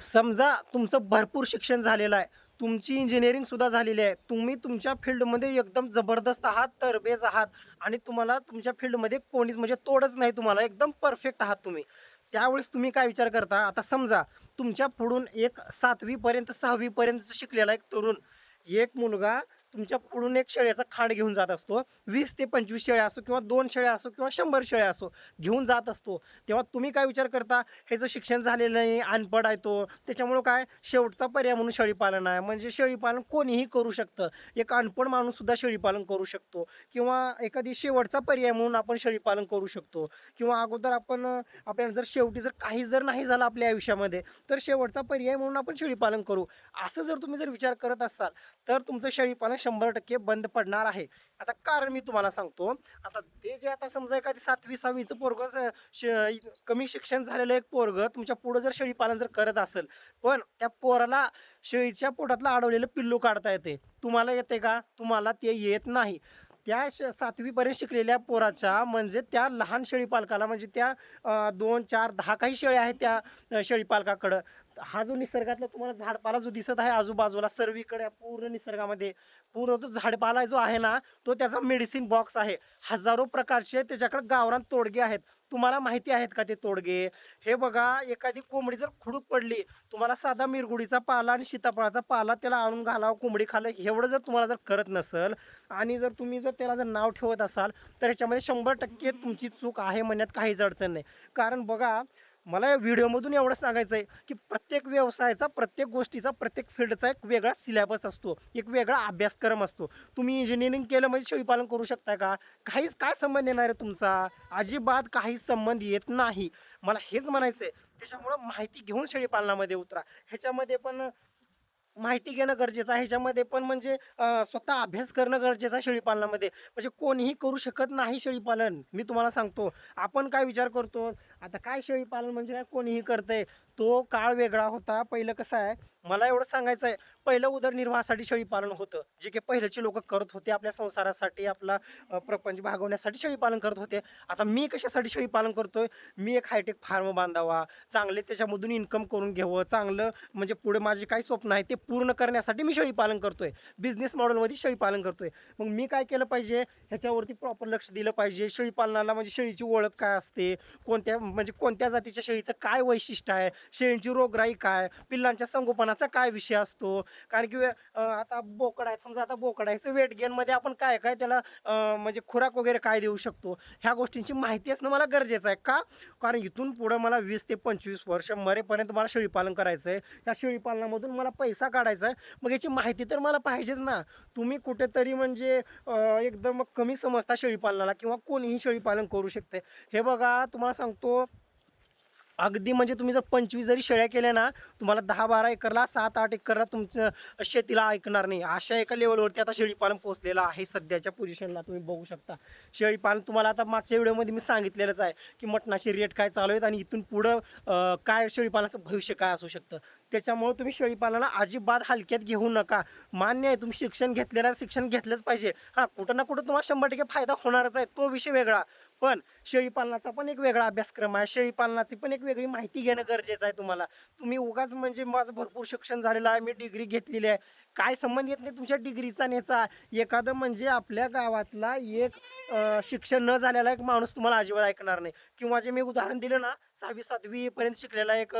समजा तुमचं भरपूर शिक्षण झालेलं आहे तुमची इंजिनिअरिंगसुद्धा झालेली आहे तुम्ही तुमच्या फील्डमध्ये एकदम जबरदस्त आहात तरबेज आहात आणि तुम्हाला तुमच्या फील्डमध्ये कोणीच म्हणजे तोडच नाही तुम्हाला एकदम परफेक्ट आहात तुम्ही. त्यावेळेस तुम्ही काय विचार करता? आता समजा तुमच्या पुढून एक सातवीपर्यंत सहावीपर्यंत शिकलेला एक तरुण एक मुलगा तुमच्या पुढून एक शेळ्याचा खाड घेऊन जात असतो. वीस ते पंचवीस शेळ्या असो किंवा दोन शेळ्या असो किंवा शंभर शेळ्या असो घेऊन जात असतो. तेव्हा तुम्ही काय विचार करता? ह्याचं शिक्षण झालेलं नाही अनपड आहे तो त्याच्यामुळं काय? शेवटचा पर्याय म्हणून शेळीपालन आहे. म्हणजे शेळीपालन कोणीही करू शकतं. एक अनपड माणूससुद्धा शेळीपालन करू शकतो. किंवा एखादी शेवटचा पर्याय म्हणून आपण शेळीपालन करू शकतो. किंवा अगोदर आपण आपल्या आपल्याला जर शेवटी जर काही जर नाही झालं आपल्या आयुष्यामध्ये तर शेवटचा पर्याय म्हणून आपण शेळीपालन करू. असं जर तुम्ही जर विचार करत असाल तर तुमचं शेळीपालन शंभर टक्के बंद पडणार आहे. आता कारण मी तुम्हाला सांगतो. आता ते जे आता समजा एखादी सातवी सहावीचं पोरग कमी शिक्षण झालेलं एक पोरग तुमच्या पुढं जर शेळीपालन जर करत असेल पण त्या पोराला शेळीच्या पोटातलं अडवलेलं पिल्लू काढता येते. तुम्हाला येते का? तुम्हाला ते येत नाही. त्या श सातवीपर्यंत शिकलेल्या पोराच्या म्हणजे त्या लहान शेळीपालकाला म्हणजे त्या दोन चार दहा काही शेळ्या आहेत त्या अं, शेळीपालकाकडं. हा जो निसर्गातला तुम्हाला झाडपाला जो दिसत आहे आजूबाजूला सर्वीकडे पूर्ण निसर्गामध्ये पूर्ण तो झाडपाला जो आहे ना तो त्याचा मेडिसिन बॉक्स आहे. हजारो प्रकारचे त्याच्याकडे गावरान तोडगे आहेत. तुम्हाला माहिती आहेत का ते तोडगे? हे बघा एखादी कोंबडी जर खुडूक पडली तुम्हाला साधा मिरगुडीचा पाला आणि सीताफळाचा पाला त्याला आणून घालावं कोंबडी खालं एवढं जर तुम्हाला जर करत नसेल आणि जर तुम्ही जर त्याला जर नाव ठेवत असाल तर ह्याच्यामध्ये शंभर टक्के तुमची चूक आहे म्हणण्यात काहीच अडचण नाही. कारण बघा मला या व्हिडिओमधून एवढं सांगायचं आहे की प्रत्येक व्यवसायाचा प्रत्येक गोष्टीचा प्रत्येक फील्डचा एक वेगळा सिलेबस असतो. एक वेगळा अभ्यासक्रम असतो. तुम्ही इंजिनिअरिंग केलं म्हणजे शेळीपालन करू शकता का? काहीच काय संबंध येणार आहे तुमचा? अजिबात काहीच संबंध येत नाही. मला हेच म्हणायचं आहे त्याच्यामुळं माहिती घेऊन शेळीपालनामध्ये उतरा. ह्याच्यामध्ये पण माहिती घेणं गरजेचं आहे. ह्याच्यामध्ये पण म्हणजे स्वतः अभ्यास करणं गरजेचं आहे शेळीपालनामध्ये. म्हणजे कोणीही करू शकत नाही शेळीपालन. मी तुम्हाला सांगतो. आपण काय विचार करतो? आता काय शेळीपालन म्हणजे काय कोणीही करतंय. तो काळ वेगळा होता. पहिलं कसं आहे मला एवढं सांगायचं आहे पहिलं उदरनिर्वाहासाठी शेळीपालन होतं. जे काही पहिल्याचे लोक करत होते आपल्या संसारासाठी आपला प्रपंच भागवण्यासाठी शेळीपालन करत होते. आता मी कशासाठी शेळीपालन करतोय? मी एक हायटेक फार्म बांधावा चांगले त्याच्यामधून इन्कम करून घ्यावं चांगलं म्हणजे पुढे माझे काही स्वप्न आहे ते पूर्ण करण्यासाठी मी शेळीपालन करतोय. बिझनेस मॉडेलमध्ये शेळीपालन करतोय. मग मी काय केलं पाहिजे? ह्याच्यावरती प्रॉपर लक्ष दिलं पाहिजे. शेळीपालनाला म्हणजे शेळीची ओळख काय असते? कोणत्या म्हणजे कोणत्या जातीच्या शेळीचं काय वैशिष्ट्य आहे? शेळींची रोगराई काय? पिल्लांच्या संगोपनाचा काय विषय असतो? कारण की आता बोकड आहे समजा आता बोकड आहे वेट गेनमध्ये आपण काय काय त्याला म्हणजे खुराक वगैरे काय देऊ शकतो? ह्या गोष्टींची माहिती असणं मला गरजेचं आहे. का? कारण इथून पुढं मला वीस ते पंचवीस वर्ष मरेपर्यंत मला शेळीपालन करायचं आहे त्या शेळीपालनामधून मला पैसा काढायचा आहे. मग याची माहिती तर मला पाहिजेच ना. तुम्ही कुठेतरी म्हणजे एकदम कमी समजता शेळीपालनाला किंवा कोणीही शेळीपालन करू शकते. हे बघा तुम्हाला सांगतो अगदी म्हणजे तुम्ही जर पंचवीस जरी शेळ्या केल्या ना तुम्हाला दहा बारा एकरला सात आठ एकरला तुमचं शेतीला ऐकणार नाही. अशा एका लेवलवरती आता शेळीपालन पोहोचलेलं आहे सध्याच्या पोझिशनला तुम्ही बघू शकता. शेळीपालन तुम्हाला आता मागच्या व्हिडिओमध्ये मी सांगितलेलंच आहे की मटणाचे रेट काय चालू आहेत आणि इथून पुढं काय शेळीपालनाचं भविष्य काय असू शकतं. त्याच्यामुळे तुम्ही शेळीपालनाला अजिबात हलक्यात घेऊ नका. मान्य आहे तुम्ही शिक्षण घेतलेलं शिक्षण घेतलंच पाहिजे. हां कुठं ना कुठं तुम्हाला शंभर टक्के फायदा होणारच आहे तो विषय वेगळा. पण शेळीपालनाचा पण एक वेगळा अभ्यासक्रम आहे. शेळीपालनाची पण एक वेगळी माहिती घेणं गरजेचं आहे तुम्हाला. तुम्ही उगाच म्हणजे माझं भरपूर शिक्षण झालेलं आहे मी डिग्री घेतलेली आहे. काय संबंध येत नाही तुमच्या डिग्रीचा नेचा एखादं म्हणजे आपल्या गावातला एक शिक्षण न झालेला एक माणूस तुम्हाला अजिबात ऐकणार नाही. किंवा जे मी उदाहरण दिलं ना सहावी सातवीपर्यंत शिकलेला एक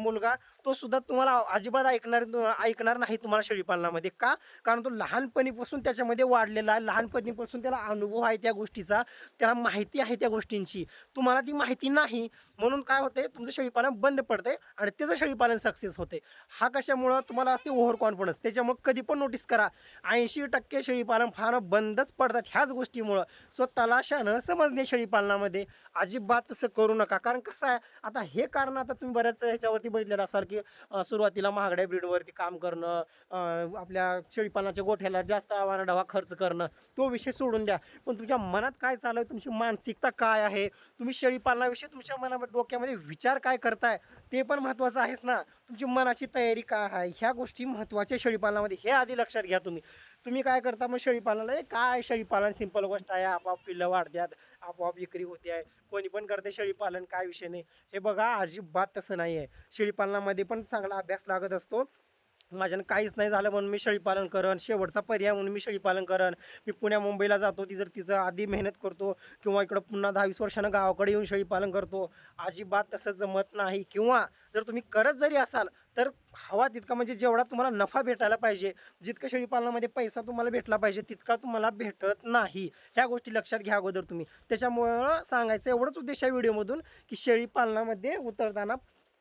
मुलगा तो सुद्धा तुम्हाला अजिबात ऐकणार ऐकणार नाही तुम्हाला शेळीपालनामध्ये का? कारण तो लहानपणीपासून त्याच्यामध्ये वाढलेला आहे. लहानपणीपासून त्याला अनुभव आहे त्या गोष्टीचा. त्याला माहिती आहे त्या गोष्टींची. तुम्हाला ती माहिती नाही म्हणून काय होते तुमचं शेळीपालन बंद पडते आणि त्याचं शेळीपालन सक्सेस होते हा कशामुळं तुम्हाला असते ओव्हर कॉन्फिडन्स त्याच्यामुळं कधी पण नोटीस करा. ऐंशी टक्के शेळीपालन फार बंदच पडतात ह्याच गोष्टीमुळं. स्वतःला शानं समजणे शेळीपालनामध्ये. अजिबात तसं करू नका. कारण कसं आहे आता हे कारण आता तुम्ही बऱ्याच ह्याच्यावरती बघितलेलं असाल की सुरुवातीला महागड्या ब्रीडवरती काम करणं आपल्या शेळीपालनाच्या गोठ्याला जास्त आवानाडवा खर्च करणं तो विषय सोडून द्या. पण तुमच्या मनात काय चालू आहे तुमची मानसिकता काय आहे? तुम्ही शेळीपालनाविषयी तुमच्या मनामध्ये डोक्यामध्ये विचार काय करताय? ते पण महत्त्वाचं आहेच ना. तुमची मनाची तयारी काय आहे? ह्या गोष्टी महत्त्वाच्या शेळीपालनामध्ये. हे आधी लक्षात घ्या तुम्ही. तुम्ही काय करता मग शेळीपालनाला काय शेळीपालन सिंपल गोष्ट आहे. आपोआप पिल्लं वाढत्यात आपोआप विक्री होते आहे. कोणी पण करते शेळीपालन काय विषय नाही. हे बघा अजिबात तसं नाही आहे. शेळीपालनामध्ये पण चांगला अभ्यास लागत असतो. माझ्यानं काहीच नाही झालं म्हणून मी शेळीपालन करण शेवटचा पर्याय म्हणून मी शेळीपालन करण. मी पुण्या मुंबईला जातो ती जर तिचं आधी मेहनत करतो किंवा इकडं पुन्हा दहावीस वर्षानं गावाकडे येऊन शेळीपालन करतो अजिबात तसं जमत नाही. किंवा जर तुम्ही करत जरी असाल तर हवा तितका म्हणजे जेवढा तुम्हाला नफा भेटायला पाहिजे जितका शेळीपालनामध्ये पैसा तुम्हाला भेटला पाहिजे तितका तुम्हाला भेटत नाही. ह्या गोष्टी लक्षात घ्या अगोदर तुम्ही. त्याच्यामुळं सांगायचं एवढंच उद्देश आहे व्हिडिओमधून की शेळीपालनामध्ये उतरताना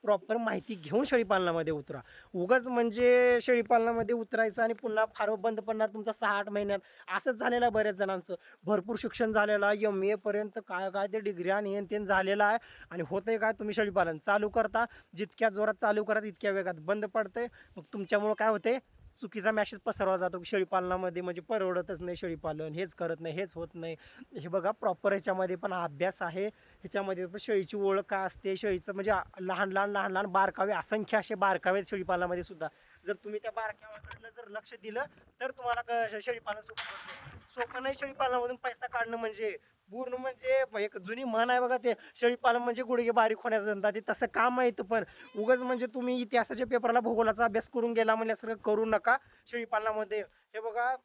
प्रॉपर माहिती घेऊन शेळीपालनामध्ये उतरा. उगाच म्हणजे शेळीपालनामध्ये उतरायचं आणि पुन्हा फार बंद पडणार तुमचा सहा आठ महिन्यात. असंच झालेलं आहे बऱ्याच जणांचं. भरपूर शिक्षण झालेलं आहे. एम एपर्यंत काय काय ते डिग्र्या नियंत्रण तेन झालेलं आहे. आणि होतंय काय तुम्ही शेळीपालन चालू करता. जितक्या जोरात चालू करा तितक्या वेगात बंद पडते मग तुमच्यामुळं काय होते चुकीचा मॅसेज पसरवला जातो की शेळीपालनामध्ये म्हणजे परवडतच नाही शेळीपालन हेच करत नाही हेच होत नाही. हे बघा प्रॉपर ह्याच्यामध्ये पण अभ्यास आहे. ह्याच्यामध्ये पण शेळीची ओळख काय असते? शेळीचं म्हणजे लहान लहान लहान लहान बारकावे असंख्य असे बारकावे आहेत शेळीपालनामध्ये सुद्धा. जर तुम्ही त्या बारकाव्याकडनं जर लक्ष दिलं तर तुम्हाला क- शेळीपालन सोपं सोपं नाही शेळीपालनामधून पैसा काढणं म्हणजे पूर्ण म्हणजे एक जुनी म्हण आहे बघा ते शेळीपालन म्हणजे गुडघे बारीक होण्याचा धंदा. ते तसं काम आहे इथं पण. उगाच म्हणजे तुम्ही इतिहासाच्या पेपरला भूगोलाचा अभ्यास करून गेला म्हणल्यासारखं करू नका शेळीपालनामध्ये हे बघा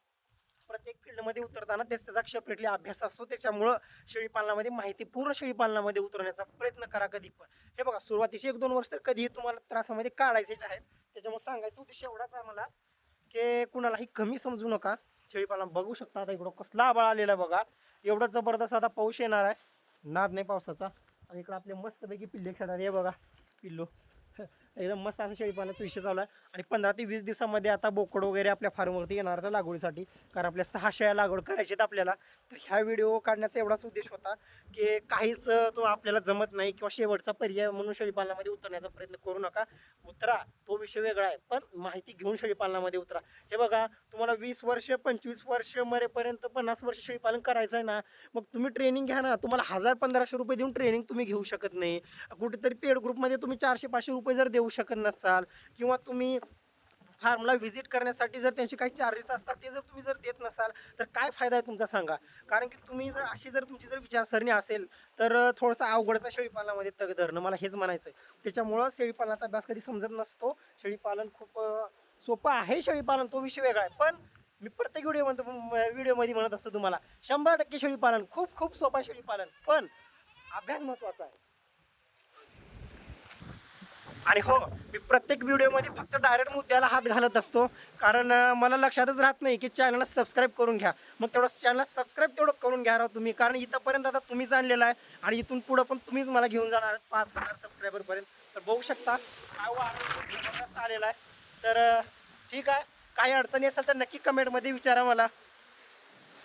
प्रत्येक फील्डमध्ये उतरताना तेच त्याचा सेपरेटली अभ्यास असतो. त्याच्यामुळं शेळीपालनामध्ये माहिती पूर्ण शेळीपालनामध्ये उतरण्याचा प्रयत्न करा कधी पण. हे बघा सुरुवातीचे एक दोन वर्ष तर कधीही तुम्हाला त्रासामध्ये काढायचेच आहेत. त्याच्यामुळे सांगायचं उद्देश एवढाच आहे मला की कुणालाही कमी समजू नका. शेळीपालन बघू शकता. आता इकडं कसला आबाळ आलेला आहे बघा. एवढा जबरदस्त आता पाऊस येणार आहे. नाद नाही पावसाचा. आणि इकडं आपले मस्तपैकी पिल्ले खेळणार हे बघा पिल्लू. एकदम मस्त असं शेळीपालनाचा विषय चालू आहे. आणि पंधरा ते वीस दिवसामध्ये आता बोकड वगैरे आपल्या फार्मवरती येणार आहे लागवडीसाठी. कारण आपल्या सहा शेळ्या लागवड करायची आहेत आपल्याला. तर ह्या व्हिडिओ काढण्याचा एवढाच उद्देश होता की काहीच तो आपल्याला जमत नाही किंवा शेवटचा पर्याय म्हणून शेळीपालनामध्ये उतरण्याचा प्रयत्न करू नका. उतरा तो विषय वेगळा आहे पण माहिती घेऊन शेळीपालनामध्ये उतरा. हे बघा तुम्हाला वीस वर्ष पंचवीस वर्ष मरेपर्यंत पन्नास वर्ष शेळीपालन करायचं आहे ना मग तुम्ही ट्रेनिंग घ्या ना. तुम्हाला हजार पंधराशे रुपये देऊन ट्रेनिंग तुम्ही घेऊ शकत नाही. कुठेतरी पेड ग्रुपमध्ये तुम्ही चारशे पाचशे रुपये जर देऊ शकत नसाल किंवा तुम्ही फार्मला व्हिजिट करण्यासाठी जर त्यांचे काही चार्जेस असतात ते जर तुम्ही जर देत नसाल तर काय फायदा आहे तुमचा सांगा? कारण की तुम्ही जर अशी जर तुमची जर विचारसरणी असेल तर थोडंसं अवघडचा शेळीपालनामध्ये तग धरणं मला हेच म्हणायचं आहे. त्याच्यामुळं शेळीपालनाचा अभ्यास कधी समजत नसतो. शेळीपालन खूप सोपं आहे शेळीपालन तो विषय वेगळा आहे. पण मी प्रत्येक व्हिडिओ म्हणतो व्हिडिओमध्ये म्हणत असतो तुम्हाला शंभर टक्के शेळीपालन खूप खूप सोपा शेळीपालन. पण अभ्यास महत्त्वाचा आहे. आणि हो मी प्रत्येक व्हिडिओमध्ये फक्त डायरेक्ट मुद्द्याला हात घालत असतो. कारण मला लक्षातच राहत नाही की चॅनलला सबस्क्राईब करून घ्या. मग तेवढं चॅनलला सबस्क्राईब तेवढं करून घ्या राव तुम्ही. कारण इथंपर्यंत आता तुम्हीच आणलेला आहे आणि इथून पुढं पण तुम्हीच मला घेऊन जाणार आहात पाच हजार सबस्क्रायबरपर्यंत तर बघू शकता काय वाढ जबरदस्त आलेला आहे. तर ठीक आहे. काही अडचणी असेल तर नक्की कमेंटमध्ये विचारा मला.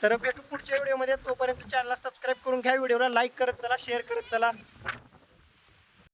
तर भेटू पुढच्या व्हिडिओमध्ये. तोपर्यंत चॅनलला सबस्क्राईब करून घ्या. व्हिडिओला लाईक करत चला शेअर करत चला.